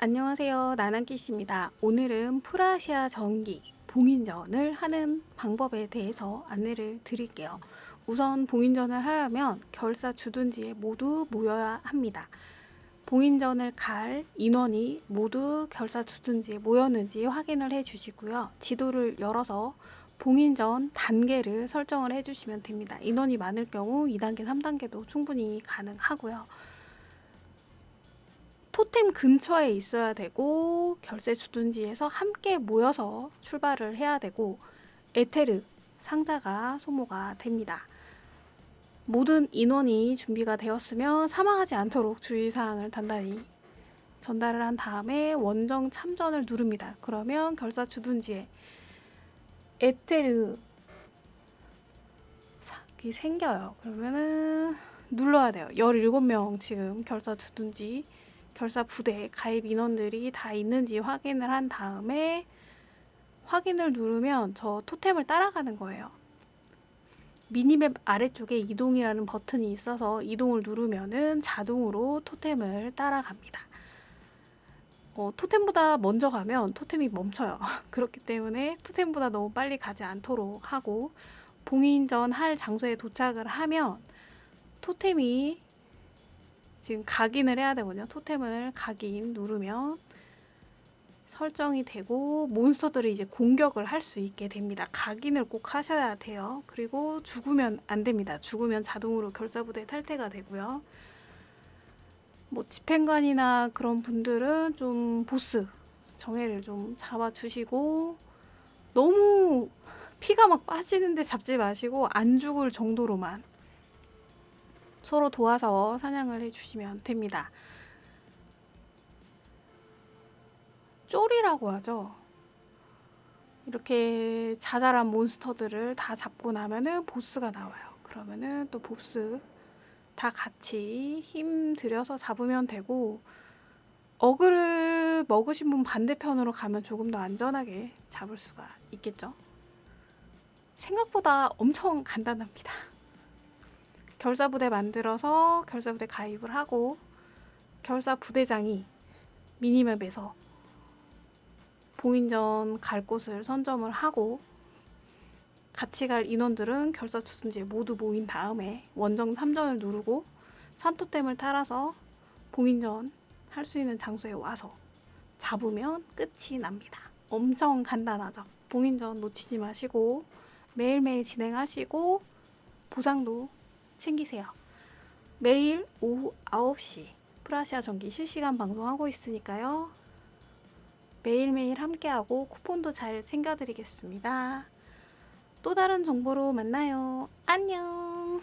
안녕하세요. 나난키씨입니다. 오늘은 프라시아 전기 봉인전을 하는 방법에 대해서 안내를 드릴게요. 우선 봉인전을 하려면 결사 주둔지에 모두 모여야 합니다. 봉인전을 갈 인원이 모두 결사 주둔지에 모였는지 확인을 해 주시고요. 지도를 열어서 봉인전 단계를 설정을 해 주시면 됩니다. 인원이 많을 경우 2단계, 3단계도 충분히 가능하고요. 토템 근처에 있어야 되고 결세 주둔지에서 함께 모여서 출발을 해야 되고 에테르 상자가 소모가 됩니다. 모든 인원이 준비가 되었으면 사망하지 않도록 주의사항을 단단히 전달을 한 다음에 원정 참전을 누릅니다. 그러면 결사 주둔지에 에테르 삭이 생겨요. 그러면은 눌러야 돼요. 17명 지금 결사 주둔지 결사 부대 가입 인원들이 다 있는지 확인을 한 다음에 확인을 누르면 저 토템을 따라가는 거예요. 미니맵 아래쪽에 이동이라는 버튼이 있어서 이동을 누르면은 자동으로 토템을 따라갑니다. 어, 토템보다 먼저 가면 토템이 멈춰요. 그렇기 때문에 토템보다 너무 빨리 가지 않도록 하고 봉인전 할 장소에 도착을 하면 토템이 지금 각인을 해야 되거든요. 토템을 각인 누르면 설정이 되고 몬스터들이 이제 공격을 할 수 있게 됩니다. 각인을 꼭 하셔야 돼요. 그리고 죽으면 안 됩니다. 죽으면 자동으로 결사부대 탈퇴가 되고요. 뭐 집행관이나 그런 분들은 좀 보스 정해를 좀 잡아주시고 너무 피가 막 빠지는데 잡지 마시고 안 죽을 정도로만 서로 도와서 사냥을 해주시면 됩니다. 쫄이라고 하죠. 이렇게 자잘한 몬스터들을 다 잡고 나면은 보스가 나와요. 그러면은 또 보스 다 같이 힘 들여서 잡으면 되고 어그를 먹으신 분 반대편으로 가면 조금 더 안전하게 잡을 수가 있겠죠. 생각보다 엄청 간단합니다. 결사 부대 만들어서 결사 부대 가입을 하고 결사 부대장이 미니맵에서 봉인전 갈 곳을 선점을 하고 같이 갈 인원들은 결사 추순지에 모두 모인 다음에 원정 3전을 누르고 산토댐을 따라서 봉인전 할 수 있는 장소에 와서 잡으면 끝이 납니다. 엄청 간단하죠. 봉인전 놓치지 마시고 매일매일 진행하시고 보상도 챙기세요. 매일 오후 9시 프라시아 전기 실시간 방송하고 있으니까요. 매일매일 함께하고 쿠폰도 잘 챙겨드리겠습니다. 또 다른 정보로 만나요. 안녕!